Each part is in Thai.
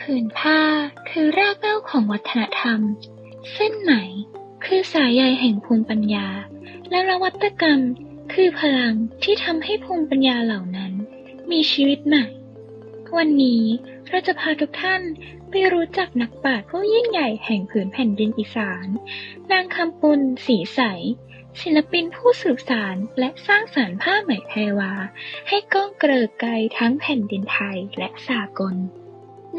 ผืนผ้าคือรากเหง้าของวัฒนธรรม เส้นไหมคือสายใยแห่งภูมิปัญญา และนวัตกรรมคือพลังที่ทำให้ภูมิปัญญาเหล่านั้น มีชีวิตใหม่ วันนี้เราจะพาทุกท่านไปรู้จักนักปราชญ์ผู้ยิ่งใหญ่แห่งผืนแผ่นดินอีสาน นางคำปุลสีใส ศิลปินผู้สืบสารและสร้างสรรค์ผ้าไหมไทยวา ให้ก้องเกริกไกลทั้งแผ่นดินไทยและสากล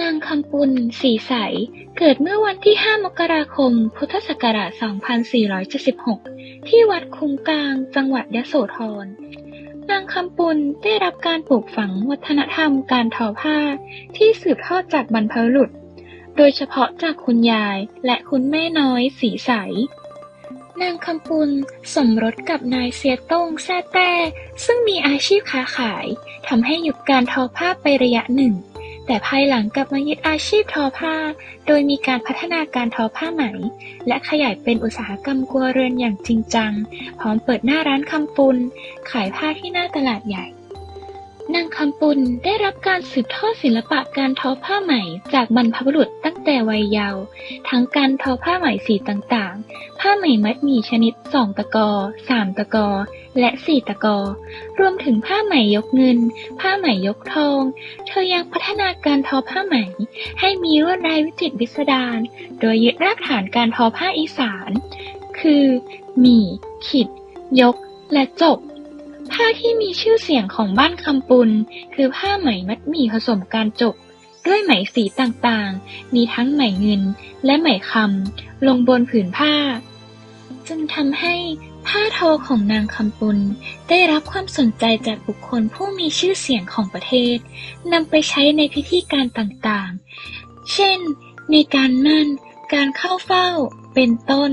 นางคำปุลสีใส เกิดเมื่อวันที่ 5 มกราคม พุทธศักราช 2476 ที่วัดคุ้งกลาง จังหวัดยโสธร นางคำปุลได้รับการปลูกฝังวัฒนธรรมการทอผ้าที่สืบทอดจากบรรพบุรุษ โดยเฉพาะจากคุณยายและคุณแม่น้อย สีใส นางคำปุลสมรสกับนายเสียต้งแซ่แต้ ซึ่งมีอาชีพค้าขายทำให้หยุดการทอผ้าไประยะหนึ่ง แต่ภายหลังกลับมายึดอาชีพทอผ้า โดยมีการพัฒนาการทอผ้าไหม และขยายเป็นอุตสาหกรรมครัวเรือนอย่างจริงจัง พร้อมเปิดหน้าร้านคำปุน ขายผ้าที่หน้าตลาดใหญ่ นางคำปุลได้รับการสืบทอดศิลปะการทอผ้าไหมจากบรรพบุรุษตั้งแต่วัยเยาว์ทั้งการทอผ้าไหมสีต่างๆ ผ้าไหมมัดหมี่ชนิด2ตะกอ3ตะกอ และ4ตะกอ รวมถึงผ้าไหมยกเงิน ผ้าไหมยกทอง เธอยังพัฒนาการทอผ้าไหม ให้มีลวดลายวิจิตรพิสดาร โดยยึดรากฐานการทอผ้าอีสาน คือ หมี่ ขิด ยก และจบ ผ้าที่มีชื่อเสียงของบ้านคำปุลคือผ้าไหมมัดหมี่ผสมการจบ ด้วยไหมสีต่างๆ มีทั้งไหมเงินและไหมคำลงบนผืนผ้า จึงทำให้ผ้าทอของนางคำปุลได้รับความสนใจจากบุคคลผู้มีชื่อเสียงของประเทศนำไปใช้ในพิธีการต่างๆ เช่น ในการมั่น การเข้าเฝ้า เป็นต้น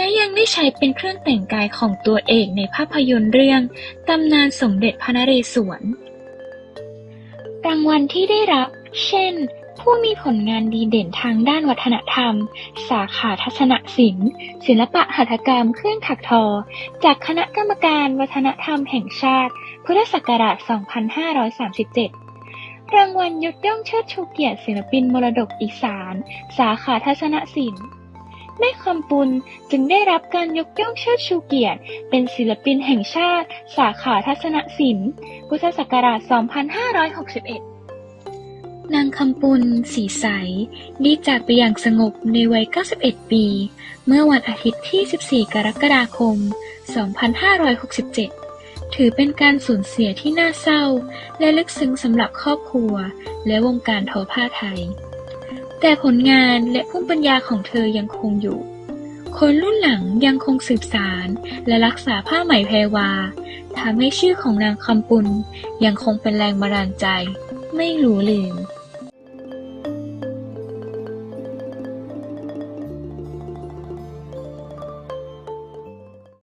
และยังได้ใช้เป็นเครื่องแต่งกายของตัวเอกในภาพยนตร์เรื่องตำนานสมเด็จพระนเรศวร รางวัลที่ได้รับ เช่น ผู้มีผลงานดีเด่นทางด้านวัฒนธรรม สาขาทัศนศิลป์ ศิลปะหัตถกรรมเครื่องถักทอ จากคณะกรรมการวัฒนธรรมแห่งชาติ พุทธศักราช 2537รางวัลยกย่องเชิดชูเกียรติศิลปินมรดกอีสาน สาขาทัศนศิลป์ แม่คำปุลจึงได้รับการยกย่องเชิดชูเกียรติ เป็นศิลปินแห่งชาติ สาขาทัศนศิลป์ พุทธศักราช 2561นางคำปุลสีใสด้จากไปอย่างสงบในวัย 91 ปี เมื่อวันอาทิตย์ที่ 14 กรกฎาคม 2567 ถือเป็นการสูญเสียที่น่าเศร้า และลึกซึ้งสำหรับครอบครัว และวงการทอผ้าไทย แต่ผลงานและภูมิปัญญาของเธอยังคงอยู่ คนรุ่นหลังยังคงสืบสารและรักษาผ้าไหมแพรวาทำให้ชื่อของนางคำปุลยังคงเป็นแรงบันดาลใจ ไม่ลืลืม